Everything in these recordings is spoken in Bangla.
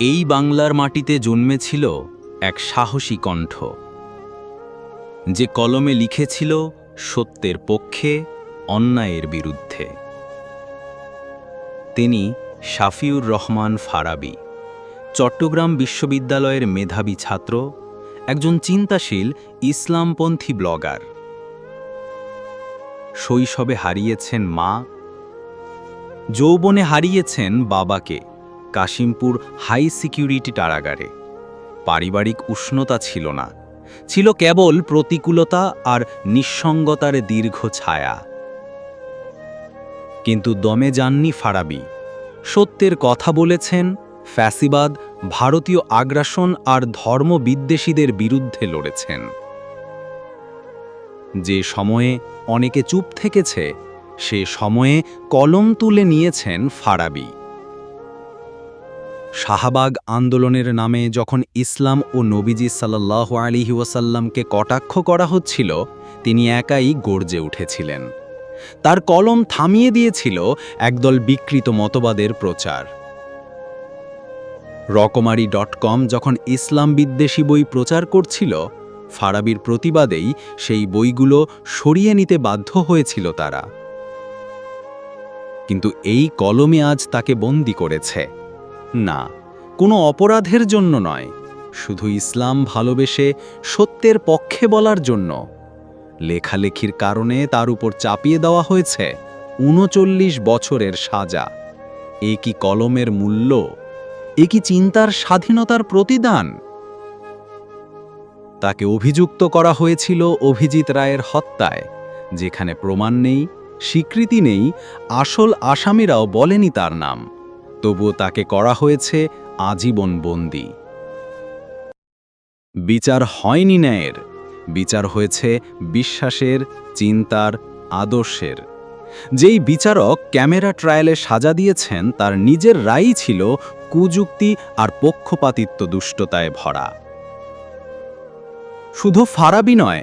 এই বাংলার মাটিতে জন্মেছিল এক সাহসী কণ্ঠ। যে কলমে লিখেছিল সত্যের পক্ষে, অন্যায়ের বিরুদ্ধে। তিনি শাফিউর রহমান ফারাবি, চট্টগ্রাম বিশ্ববিদ্যালয়ের মেধাবী ছাত্র, একজন চিন্তাশীল ইসলামপন্থী ব্লগার। শৈশবে হারিয়েছেন মা, যৌবনে হারিয়েছেন বাবাকে। কাশিমপুর হাই সিকিউরিটি কারাগারে। পারিবারিক উষ্ণতা ছিল না। ছিল কেবল প্রতিকূলতা আর নিঃসঙ্গতার দীর্ঘ ছায়া। কিন্তু দমে যাননি ফারাবি। সত্যের কথা বলেছেন ফ্যাসিবাদ, ভারতীয় আগ্রাসন আর ধর্মবিদ্বেষীদের বিরুদ্ধে লড়েছেন। যে সময়ে অনেকে চুপ থেকেছে, সে সময়ে কলম তুলে নিয়েছেন ফারাবি। শাহবাগ আন্দোলনের নামে যখন ইসলাম ও নবীজি সাল্লাহ আলিহি ওয়াসাল্লামকে কটাক্ষ করা হচ্ছিল, তিনি একাই গর্জে উঠেছিলেন। তার কলম থামিয়ে দিয়েছিল একদল বিকৃত মতবাদের প্রচার। রকমারি ডট কম যখন ইসলাম বিদ্বেষী বই প্রচার করছিল, ফারাবির প্রতিবাদেই সেই বইগুলো সরিয়ে নিতে বাধ্য হয়েছিল তারা। কিন্তু এই কলমে আজ তাকে বন্দি করেছে। না, কোনো অপরাধের জন্য নয়, শুধু ইসলাম ভালোবেসে সত্যের পক্ষে বলার জন্য। লেখালেখির কারণে তার উপর চাপিয়ে দেওয়া হয়েছে উনচল্লিশ বছরের সাজা। এ কি কলমের মূল্য? এ কি চিন্তার স্বাধীনতার প্রতিদান? তাকে অভিযুক্ত করা হয়েছিল অভিজিৎ রায়ের হত্যায়, যেখানে প্রমাণ নেই, স্বীকৃতি নেই, আসল আসামিরাও বলেনি তার নাম। তবুও তাকে করা হয়েছে আজীবন বন্দি। বিচার হয়নি ন্যায়ের, বিচার হয়েছে বিশ্বাসের, চিন্তার, আদর্শের। যেই বিচারক ক্যামেরা ট্রায়ালে সাজা দিয়েছেন, তার নিজের রায়ই ছিল কুযুক্তি আর পক্ষপাতিত্ব দুষ্টতায় ভরা। শুধু ফারাবি নয়,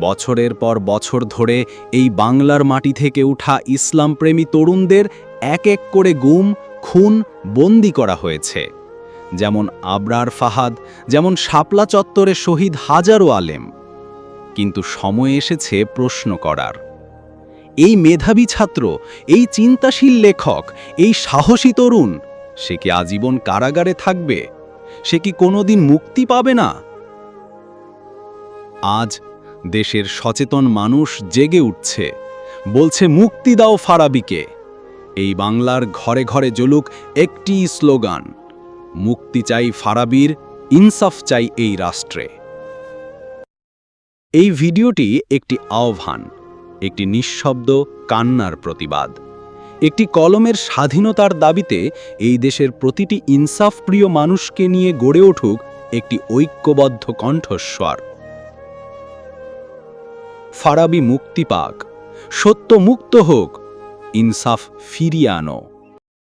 বছরের পর বছর ধরে এই বাংলার মাটি থেকে উঠা ইসলামপ্রেমী তরুণদের এক এক করে গুম খুন বন্দি করা হয়েছে। যেমন আবরার ফাহাদ, যেমন শাপলা চত্বরে শহীদ হাজারো আলেম। কিন্তু সময় এসেছে প্রশ্ন করার। এই মেধাবী ছাত্র, এই চিন্তাশীল লেখক, এই সাহসী তরুণ, সে কি আজীবন কারাগারে থাকবে? সে কি কোনোদিন মুক্তি পাবে না? আজ দেশের সচেতন মানুষ জেগে উঠছে। বলছে, মুক্তি দাও ফারাবিকে। এই বাংলার ঘরে ঘরে জ্বলুক একটি স্লোগান। মুক্তি চাই ফারাবির, ইনসাফ চাই এই রাষ্ট্রে। এই ভিডিওটি একটি আহ্বান, একটি নিঃশব্দ কান্নার প্রতিবাদ। একটি কলমের স্বাধীনতার দাবিতে এই দেশের প্রতিটি ইনসাফপ্রিয় মানুষকে নিয়ে গড়ে উঠুক একটি ঐক্যবদ্ধ কণ্ঠস্বর। ফারাবি মুক্তি পাক, সত্য মুক্ত হোক ইনসাফ ফিরিয়ে আনো।